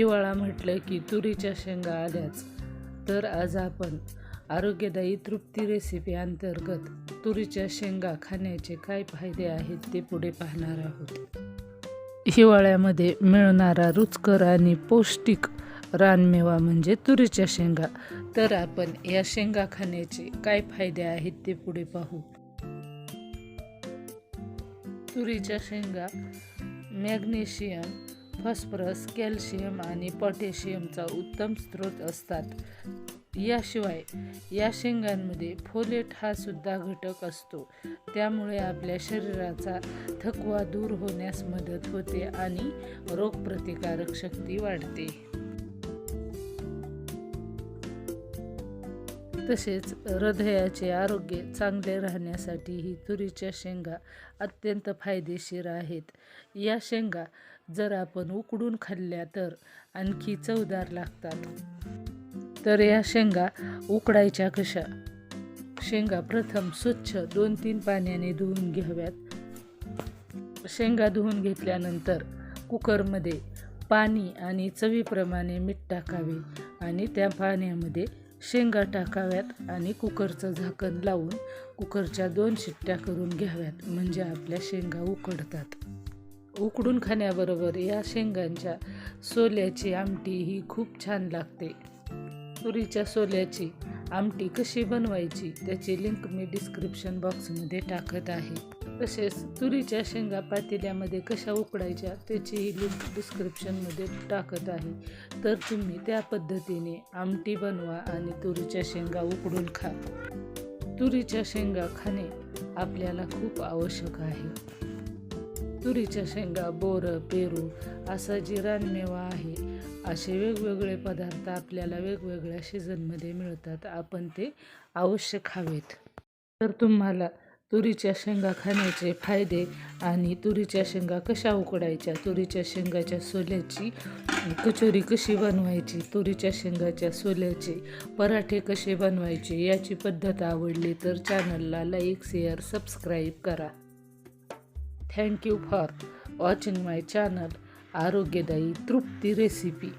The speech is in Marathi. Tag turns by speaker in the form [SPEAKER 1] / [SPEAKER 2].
[SPEAKER 1] हिवाळा म्हटलं की तुरीच्या शेंगा आल्याच. तर आज आपण आरोग्यदायी तृप्ती रेसिपी अंतर्गत तुरीच्या शेंगा खाण्याचे काय फायदे आहेत ते पुढे पाहणार आहोत. हिवाळ्यामध्ये मिळणारा रुचकर आणि पौष्टिक रानमेवा म्हणजे तुरीच्या शेंगा. तर आपण या शेंगा खाण्याचे काय फायदे आहेत ते पुढे पाहू. तुरीच्या शेंगा मॅग्नेशियम फॉस्फरस कॅल्शियम आणि पोटॅशियमचा उत्तम स्रोत असतात. याशिवाय या शेंगांमध्ये फोलेट हा सुद्धा घटक असतो. त्यामुळे आपल्या शरीराचा थकवा दूर होण्यास मदत होते आणि रोगप्रतिकारक शक्ती वाढते. तसेच हृदयाचे आरोग्य चांगले राहण्यासाठी ही तुरीच्या शेंगा अत्यंत फायदेशीर आहेत. या शेंगा जर आपण उकडून खाल्ल्या तर आणखी चवदार लागतात. तर या शेंगा उकडायच्या कशा? शेंगा प्रथम स्वच्छ दोन तीन पाण्याने धुवून घ्याव्यात. शेंगा धुवून घेतल्यानंतर कुकरमध्ये पाणी आणि चवीप्रमाणे मीठ टाकावे आणि त्या पाण्यामध्ये शेंगा टाकाव्यात आणि कुकरचं झाकण लावून कुकरच्या दोन शिट्ट्या करून घ्याव्यात. म्हणजे आपल्या शेंगा उकडतात. उकडून खाण्याबरोबर या शेंगांच्या सोल्याची आमटी ही खूप छान लागते. तुरीच्या सोल्याची आमटी कशी बनवायची त्याची लिंक मी डिस्क्रिप्शन बॉक्समध्ये टाकत आहे. तसेच तुरीच्या शेंगा पातेल्यामध्ये कशा उकडायच्या त्याचीही लिंक डिस्क्रिप्शनमध्ये टाकत आहे. तर तुम्ही त्या पद्धतीने आमटी बनवा आणि तुरीच्या शेंगा उकडून खा. तुरीच्या शेंगा खाणे आपल्याला खूप आवश्यक आहे. तुरीच्या शेंगा बोरं पेरू असा जी रानमेवा आहे. असे वेगवेगळे पदार्थ आपल्याला वेगवेगळ्या सीझनमध्ये मिळतात. आपण ते अवश्य खावेत. तर तुम्हाला तुरीच्या शेंगा खाण्याचे फायदे आणि तुरीच्या शेंगा कशा उकडायच्या तुरीच्या शेंगाच्या सोल्याची कचोरी कशी बनवायची तुरीच्या शेंगाच्या सोल्याचे पराठे कसे बनवायचे याची पद्धत आवडली तर चॅनलला लाईक शेअर सबस्क्राईब करा. Thank you for watching my channel आरोग्यदायी तृप्ती रेसिपी